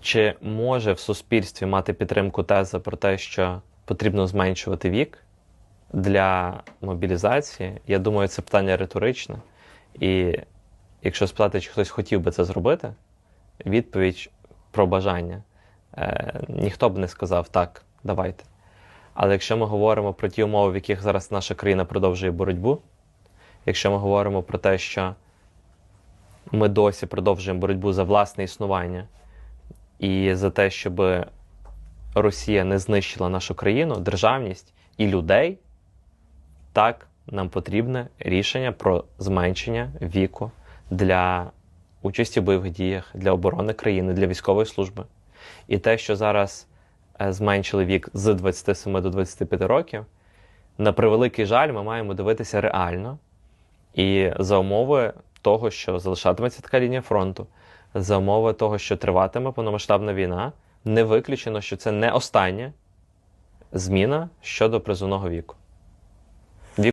Чи може в суспільстві мати підтримку теза про те, що потрібно зменшувати вік для мобілізації? Я думаю, це питання риторичне. І якщо спитати, чи хтось хотів би це зробити, відповідь про бажання. Е, ніхто б не сказав так, давайте. Але якщо ми говоримо про ті умови, в яких зараз наша країна продовжує боротьбу, якщо ми говоримо про те, що ми досі продовжуємо боротьбу за власне існування і за те, щоб Росія не знищила нашу країну, державність і людей, так нам потрібне рішення про зменшення віку для участі в бойових діях, для оборони країни, для військової служби. І те, що зараз е, зменшили вік з 27 до 25 років, на превеликий жаль, ми маємо дивитися реально і за умови того, що залишатиметься така лінія фронту, за умови того, що триватиме повномасштабна війна, не виключено, що це не остання зміна щодо призовного віку.